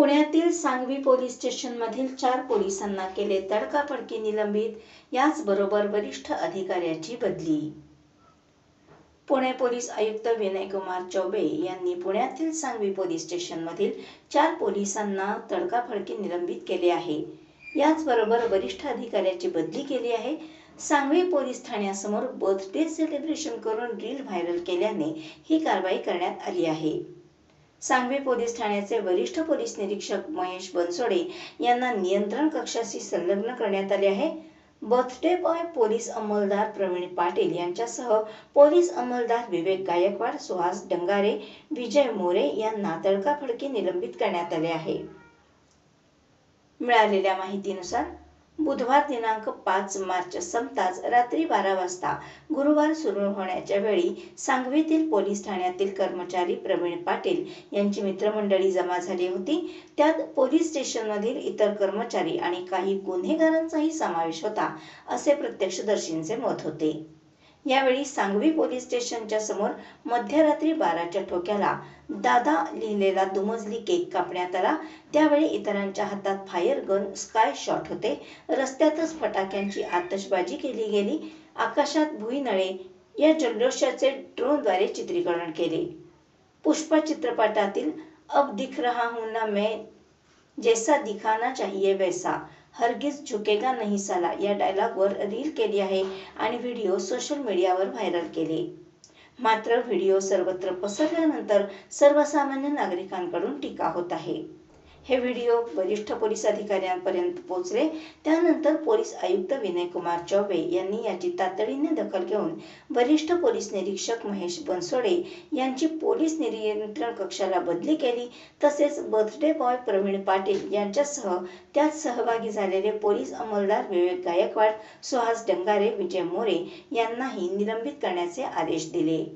पुण्यातील सांगवी पोलीस स्टेशनमधील चार पोलिसांना केले तडकाफडकी निलंबित याचबरोबर वरिष्ठ अधिकाऱ्याची बदली. पुणे पोलीस आयुक्त विनयकुमार चौबे यांनी पुण्यातील सांगवी पोलीस स्टेशनमधील चार पोलिसांना तडकाफडकी निलंबित केले आहे. याचबरोबर वरिष्ठ अधिकाऱ्याची बदली केली आहे. सांगवी पोलीस ठाण्यासमोर बर्थडे सेलिब्रेशन करून रील व्हायरल केल्याने ही कारवाई करण्यात आली आहे. सांगवी पोलीस ठाण्याचे वरिष्ठ पोलीस निरीक्षक महेश बनसोडे यांना नियंत्रण कक्षाशी संलग्न करण्यात आले आहे. बर्थडे बॉय पोलीस अंमलदार प्रवीण पाटील यांच्यासह पोलीस अंमलदार विवेक गायकवाड सुहास डंगारे विजय मोरे यांना तडकाफडकी निलंबित करण्यात आले आहे. मिळालेल्या माहितीनुसार बुधवार दिनांक पाच मार्च संपताच रात्री बारा वाजता गुरुवार सुरू होण्याच्या वेळी सांगवीतील पोलीस ठाण्यातील कर्मचारी प्रवीण पाटील यांची मित्रमंडळी जमा झाली होती. त्यात पोलीस स्टेशनमधील इतर कर्मचारी आणि काही गुन्हेगारांचाही समावेश होता असे प्रत्यक्षदर्शींचे मत होते. यावेळी सांगवी पोलीस स्टेशनच्या समोर मध्यरात्री बाराच्या ठोक्याला दादा लिहिलेला दुमजली केक कापण्यात आला. त्यावेळी इतरांच्या हातात फायर गन स्काय शॉट होते. रस्त्यातच फटाक्यांची आतषबाजी केली गेली. आकाशात भुईनळे या जल्लोषाचे ड्रोनद्वारे चित्रीकरण केले. पुष्पा चित्रपटातील अब दिख रहा हूं ना मैं जैसा दिखाना चाहिए वैसा. हरगिज झुकेगा नाही साला या डायलॉगवर रील केली आहे आणि व्हिडिओ सोशल मीडियावर व्हायरल केले. मात्र व्हिडिओ सर्वत्र पसरल्यानंतर सर्वसामान्य नागरिकांकडून टीका होत आहे. हे व्हिडिओ वरिष्ठ पोलीस अधिकाऱ्यांपर्यंत पोहोचले. त्यानंतर पोलीस आयुक्त विनयकुमार चौबे यांनी याची तातडीने दखल घेऊन वरिष्ठ पोलीस निरीक्षक महेश बनसोडे यांची पोलीस नियंत्रण कक्षाला बदली केली. तसेच बर्थडे बॉय प्रवीण पाटील यांच्यासह त्यात सहभागी झालेले पोलीस अंमलदार विवेक गायकवाड सुहास डंगारे विजय मोरे यांनाही निलंबित करण्याचे आदेश दिले.